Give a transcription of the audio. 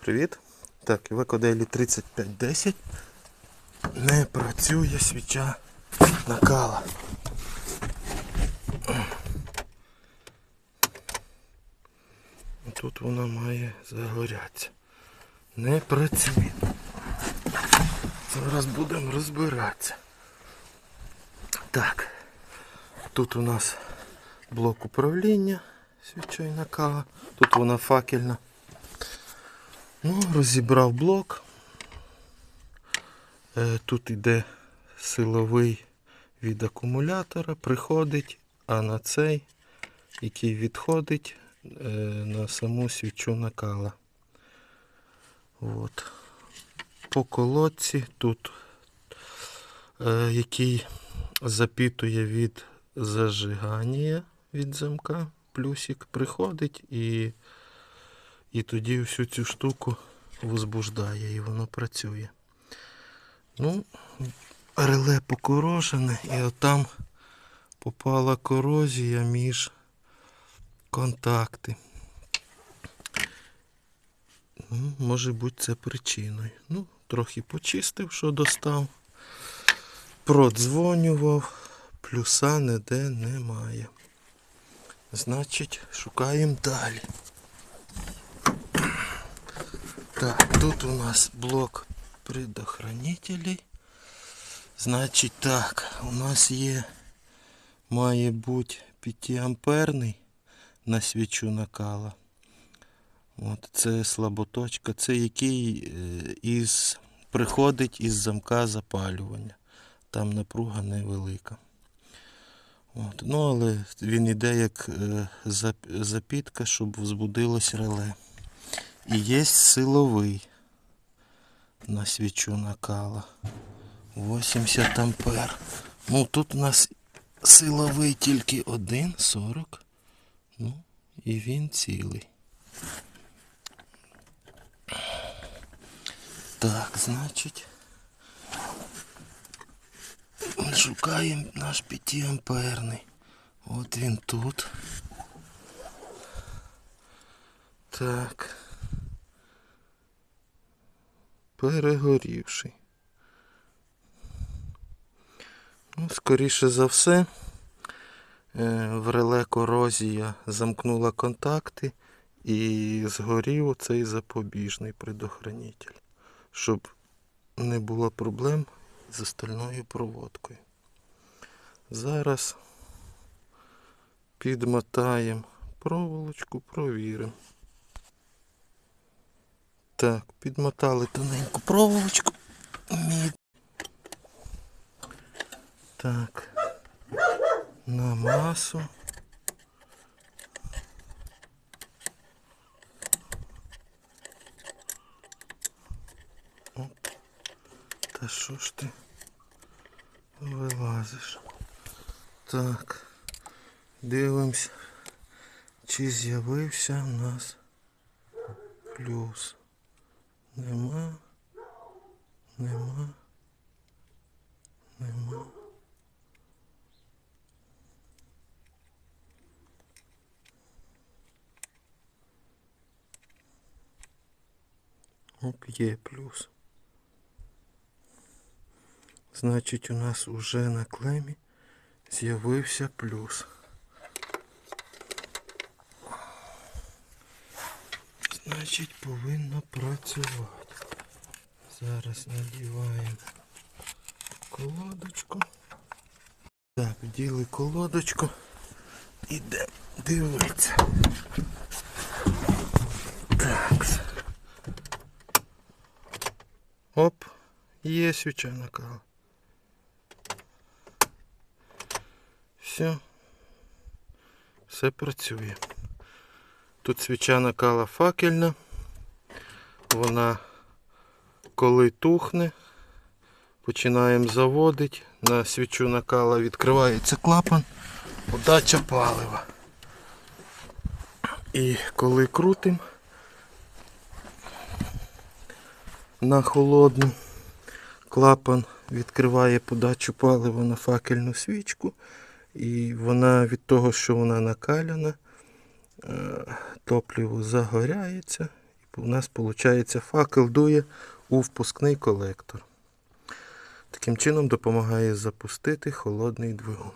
Привіт. Так, в екоделі 3510 не працює свіча накала. Тут вона має загорятися. Не працює. Зараз будемо розбиратися. Так. Тут у нас блок управління свічою накала. Тут вона факельна. Ну, розібрав блок. Е, Тут йде силовий від акумулятора, приходить, а на цей, який відходить е, на саму свічу накала. От. По колодці тут, е, який запітує від зажигання від замка, плюсик приходить і і тоді всю цю штуку возбуждає і воно працює. Ну, реле покорожене, і отам попала корозія між контакти. Ну, може бути це причиною. Ну, трохи почистив, що достав. Продзвонював, плюса ніде немає. Значить, шукаємо далі. Так, тут у нас блок предохранителей. Значить так, у нас є, має бути 5 амперний на свічу накала. От це слаботочка, це який е, із, приходить із замка запалювання. Там напруга невелика. От. Ну, але він іде як е, запітка, щоб взбудилось реле. І є силовий на свічу накала. 80 ампер. Ну тут у нас силовий тільки один, 40. Ну, і він цілий. Так, значить. Шукаємо наш 5 амперний. От він тут. Так. Перегорівший. Ну, скоріше за все, е, в реле корозія замкнула контакти і згорів цей запобіжний предохранитель, щоб не було проблем з остальною проводкою. Зараз підмотаємо проволочку, провіримо. Так, підмотали тоненьку проволочку. Так. На масу. Оп. Та що ж ти вилазиш? Так. Дивимось, чи з'явився у нас плюс. Нема. Нема. Нема. Оп, є плюс. Значить, у нас уже на клемі з'явився плюс. Значить, повинно працювати. Зараз надіваємо колодочку. Так, вділи колодочку. Іде дивитися. Так. Оп, є свіча накала. Все. Все працює. Тут свіча накала факельна. Вона коли тухне, починаємо заводити. На свічу накала відкривається клапан, подача палива. І коли крутим на холодну, клапан відкриває подачу палива на факельну свічку. І вона від того, що вона накаляна, топливо загоряється і у нас виходить факел дує у впускний колектор. Таким чином допомагає запустити холодний двигун.